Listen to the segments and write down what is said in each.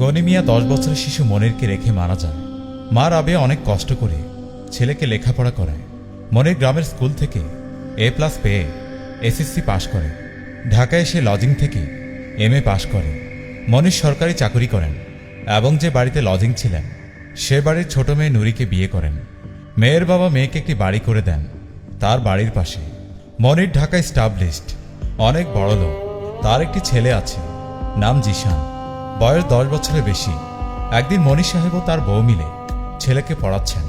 গনি মিয়া দশ বছরের শিশু মনিরকে রেখে মারা যায়। মা রাবে অনেক কষ্ট করে ছেলেকে লেখাপড়া করায়। মনির গ্রামের স্কুল থেকে এ প্লাস পেয়ে এসএসসি পাশ করে। ঢাকায় এসে লজিং থেকে এম এ পাশ করে। মনির সরকারি চাকরি করেন এবং যে বাড়িতে লজিং ছিলেন, সে বাড়ির ছোট মেয়ে নুরিকে বিয়ে করেন। মেয়ের বাবা মেয়েকে একটি বাড়ি করে দেন তার বাড়ির পাশে। মনির ঢাকায় স্টাবলিশড অনেক বড় লোক তার একটি ছেলে আছে, নাম জিশান। বয়স দশ বছরের বেশি। একদিন মনীষ সাহেব ও তার বউ মিলে ছেলেকে পড়াচ্ছেন।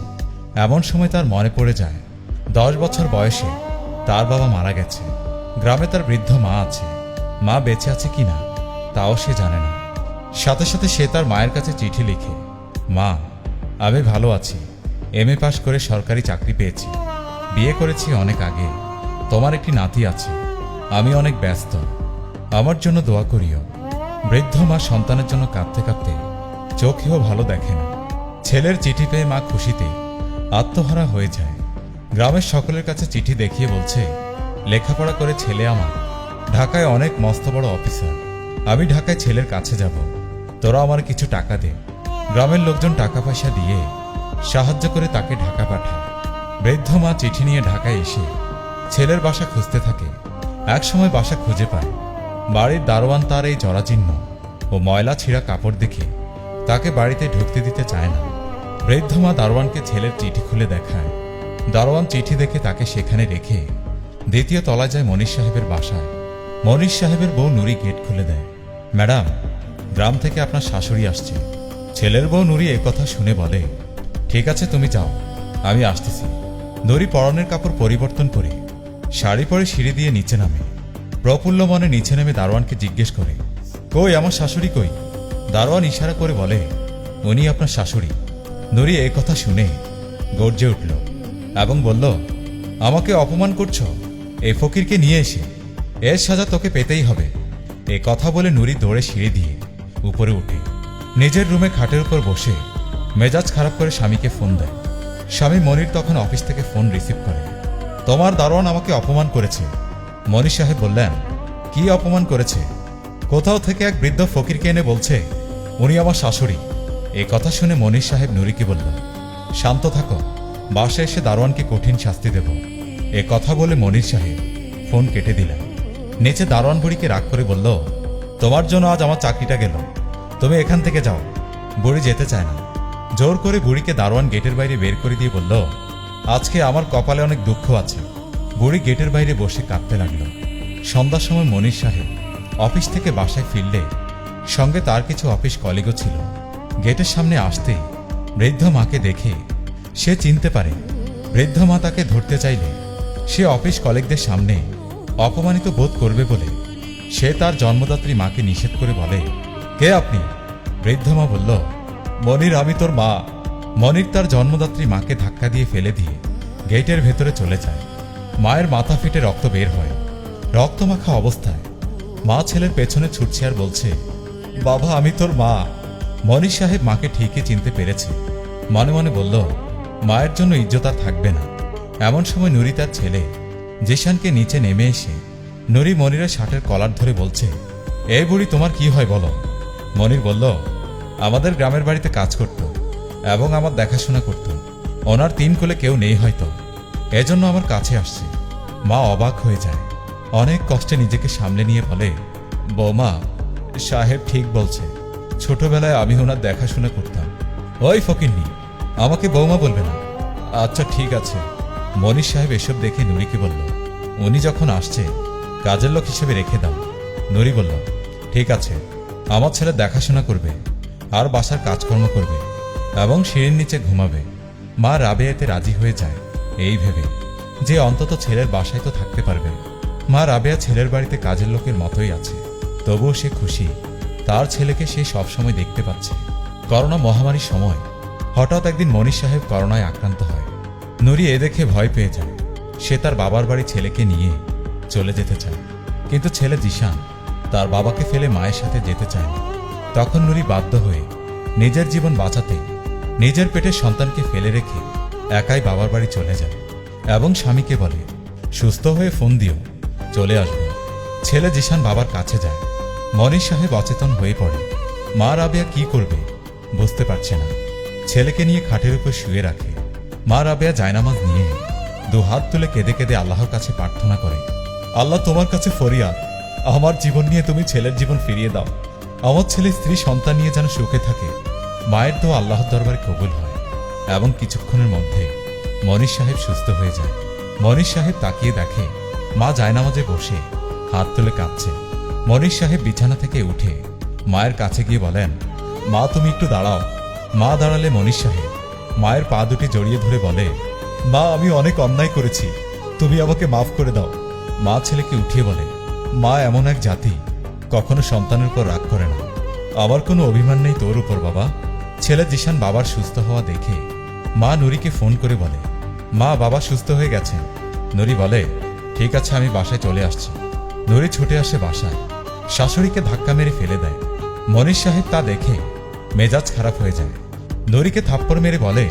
এমন সময় তার মনে পড়ে যায়, দশ বছর বয়সে তার বাবা মারা গেছে। গ্রামে তার বৃদ্ধ মা আছে। মা বেঁচে আছে কিনা তাও সে জানে না। সাথে সাথে সে তার মায়ের কাছে চিঠি লিখে, মা, আমি ভালো আছি। এম এ পাশ করে সরকারি চাকরি পেয়েছি। বিয়ে করেছি অনেক আগে। তোমার একটি নাতি আছে। আমি অনেক ব্যস্ত। আমার জন্য দোয়া করিও। বৃদ্ধ মা সন্তানের জন্য কাঁদতে কাঁদতে চোখেও ভালো দেখে না। ছেলের চিঠি পেয়ে মা খুশিতে আত্মহারা হয়ে যায়। গ্রামের সকলের কাছে চিঠি দেখিয়ে বলছে, লেখাপড়া করে ছেলে আমার। ঢাকায় অনেক মস্ত বড় অফিসার। আমি ঢাকায় ছেলের কাছে যাব। তোরা আমার কিছু টাকা দে। গ্রামের লোকজন টাকা পয়সা দিয়ে সাহায্য করে তাকে ঢাকা পাঠায়। বৃদ্ধ মা চিঠি নিয়ে ঢাকায় এসে ছেলের বাসা খুঁজতে থাকে। একসময় বাসা খুঁজে পায়। বাড়ির দারোয়ান তার এই জরাজীর্ণ ও ময়লা ছিঁড়া কাপড় দেখে তাকে বাড়িতে ঢুকতে দিতে চায় না। বৃদ্ধ মা দারোয়ানকে ছেলের চিঠি খুলে দেখায়। দারোয়ান চিঠি দেখে তাকে সেখানে রেখে দ্বিতীয় তলায় যায় মনীষ সাহেবের বাসায়। মনীষ সাহেবের বউ নুরি গেট খুলে দেয়। ম্যাডাম, গ্রাম থেকে আপনার শাশুড়ি আসছে। ছেলের বউ নুরি কথা শুনে বলে, ঠিক আছে, তুমি যাও, আমি আসতেছি। নুরি পরনের কাপড় পরিবর্তন করে শাড়ি পরে সিঁড়ি দিয়ে নিচে নামে। প্রফুল্ল মনে নিচে নেমে দারোয়ানকে জিজ্ঞেস করে, কই, আমার শাশুড়ি কই? দারোয়ান ইশারা করে বলে, উনি আপনার শাশুড়ি। নুরি এই কথা শুনে গর্জে উঠল এবং বলল, আমাকে অপমান করছ? এই ফকিরকে নিয়ে এসে। এর সাজা তোকে পেতেই হবে। এ কথা বলে নুরি দৌড়ে সিঁড়ি দিয়ে উপরে উঠে। নিজের রুমে খাটের উপর বসে মেজাজ খারাপ করে স্বামীকে ফোন দেয়। স্বামী মনির তখন অফিস থেকে ফোন রিসিভ করে, তোমার দারোয়ান আমাকে অপমান করেছে। মনির সাহেব বললেন, কি অপমান করেছে? কোথাও থেকে এক বৃদ্ধ ফকিরকে এনে বলছে, উনি আমার শাশুড়ি। এই কথা শুনে মনির সাহেব নুরিকে বলল, শান্ত থাকো বাসে এসে দারোয়ানকে কঠিন শাস্তি দেব। এ কথা বলে মনির সাহেব ফোন কেটে দিলেন। নিচে দারোয়ান বুড়িকে রাগ করে বলল, তোমার জন্য আজ আমার চাকরিটা গেল। তুমি এখান থেকে যাও। বুড়ি যেতে চায় না। জোর করে বুড়িকে দারোয়ান গেটের বাইরে বের করে দিয়ে বলল, আজকে আমার কপালে অনেক দুঃখ আছে। বুড়ি গেটের বাইরে বসে কাঁদতে লাগল। সন্ধ্যার সময় মনির সাহেব অফিস থেকে বাসায় ফিরলে সঙ্গে তার কিছু অফিস কলিগও ছিল। গেটের সামনে আসতেই বৃদ্ধ মাকে দেখে সে চিনতে পারে, বৃদ্ধ মা তাকে ধরতে চাইলে সে অফিস কলিগদের সামনে অপমানিত বোধ করবে বলে সে তার জন্মদাত্রী মাকে নিষেধ করে বলে, কে আপনি? বৃদ্ধ মা বলল, মনির, আমি তোর মা। মনির তার জন্মদাত্রী মাকে ধাক্কা দিয়ে ফেলে দিয়ে গেটের ভেতরে চলে যায়। মায়ের মাথা ফেটে রক্ত বের হয়। রক্তমাখা অবস্থায়। মা ছেলের পেছনে ছুটছে আর বলছে, বাবা, আমি তোর মা। মনির সাহেব মাকে ঠিকই চিনতে পেরেছে। মনে মনে বলল, মায়ের জন্য ইজ্জত আর থাকবে না। এমন সময় নুরি তার ছেলে, জিশানকে নিচে নেমে এসে নুরি মনিরের শার্টের কলার ধরে বলছে এই বুড়ি, তোমার কি হয় বলো? মনির বলল, আমাদের গ্রামের বাড়িতে কাজ করত এবং আমার দেখাশোনা করত। ওনার তিন কোলে কেউ নেই হয়তো। এজন্য আমার কাছে আসছে। মা অবাক হয়ে যায়। অনেক কষ্টে নিজেকে সামলে নিয়ে বলে, বৌমা, সাহেব ঠিক বলছে। ছোটবেলায় আমি ওনার দেখাশোনা করতাম। ওই ফকিরনি আমাকে বৌমা বলবে না। আচ্ছা ঠিক আছে। মনীষ সাহেব এসব দেখে নুরিকে বলল, উনি যখন আসছে, কাজের লোক হিসেবে রেখে দাও। নুরি বলল, ঠিক আছে। আমার ছেলে দেখাশোনা করবে, আর বাসার কাজকর্ম করবে, এবং সিঁড়ির নিচে ঘুমাবে। মা রাবে এতে রাজি হয়ে যায়। এই ভেবে যে অন্তত ছেলের বাসায় তো থাকতে পারবে মা রাবেয়া ছেলের বাড়িতে কাজের লোকের মতোই আছে। তবুও সে খুশি। তার ছেলেকে সে সবসময় দেখতে পাচ্ছে। করোনা মহামারীর সময় হঠাৎ একদিন মনীষ সাহেব করোনায় আক্রান্ত হয়। নুরি এ দেখে ভয় পেয়ে যায়। সে তার বাবার বাড়ি ছেলেকে নিয়ে চলে যেতে চায়। কিন্তু ছেলে জিশান তার বাবাকে ফেলে মায়ের সাথে যেতে চায় না। তখন নুরি বাধ্য হয়ে নিজের জীবন বাঁচাতে নিজের পেটের সন্তানকে ফেলে রেখে একাই বাবার বাড়ি চলে যায় এবং স্বামীকে বলে, সুস্থ হয়ে ফোন দিও, চলে আসব। ছেলে জিশান বাবার কাছে যায়। মনীষ সাহেব অচেতন হয়ে পড়ে। মা রাবেয়া কি করবে বুঝতে পারছে না। ছেলেকে নিয়ে খাটের উপর শুয়ে রাখে। মা রাবেয়া জায়নামাজ নিয়ে দু হাত তুলে কেঁদে কেঁদে আল্লাহর কাছে প্রার্থনা করে, আল্লাহ তোমার কাছে ফরিয়াদ। আমার জীবন নিয়ে তুমি ছেলের জীবন ফিরিয়ে দাও। আমার ছেলে স্ত্রী সন্তান নিয়ে যেন সুখে থাকে, মায়ের তো আল্লাহর দরবারে কবুল হয়। এবং কিছুক্ষণের মধ্যে মনির সাহেব সুস্থ হয়ে যায়। মনির সাহেব তাকিয়ে দেখে, মা জায়নামাজে বসে হাত তুলে কাঁদছে। মনির সাহেব বিছানা থেকে উঠে মায়ের কাছে গিয়ে বলেন, মা, তুমি একটু দাঁড়াও। মা দাঁড়ালে মনির সাহেব মায়ের পা দুটি জড়িয়ে ধরে বলে, মা, আমি অনেক অন্যায় করেছি। তুমি আমাকে মাফ করে দাও। মা ছেলেকে উঠিয়ে বলে, মা এমন এক জাতি, কখনো সন্তানের উপর রাগ করে না। আমার কোনো অভিমান নেই তোর উপর, বাবা। ছেলে জিশান বাবার সুস্থ হওয়া দেখে মা নুরিকে ফোন করে বলে, মা, বাবা সুস্থ হয়ে গেছেন? নুরি বলে, ঠিক আছে, আমি বাসায় চলে আসছি। নুরি ছুটে আসে বাসায়। শাশুড়িকে ধাক্কা মেরে ফেলে দেয়। মনীষ সাহেব তা দেখে মেজাজ খারাপ হয়ে যায়। নুরিকে থাপ্পড় মেরে বলে,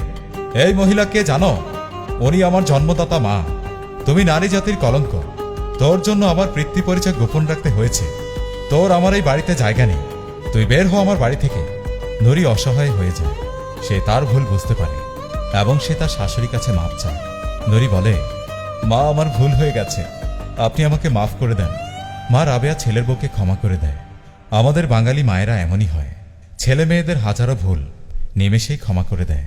এই মহিলা কে জানো? উনি আমার জন্মদাতা মা। তুমি নারী জাতির কলঙ্ক। তোর জন্য আমার বৃত্তি পরিচয় গোপন রাখতে হয়েছে। তোর আমার এই বাড়িতে জায়গা নেই। তুই বের হ আমার বাড়ি থেকে। নুরি অসহায় হয়ে যায়। সে তার ভুল বুঝতে পারে। এবং সে তার শাশুড়ির কাছে মাপ চায়। নরি বলে, মা, আমার ভুল হয়ে গেছে। আপনি আমাকে মাফ করে দেন। মা রাবেয়া ছেলের বউকে ক্ষমা করে দেয়। আমাদের বাঙালি মায়েরা এমনই হয়। ছেলে মেয়েদের হাজারো ভুল নিমেষেই ক্ষমা করে দেয়।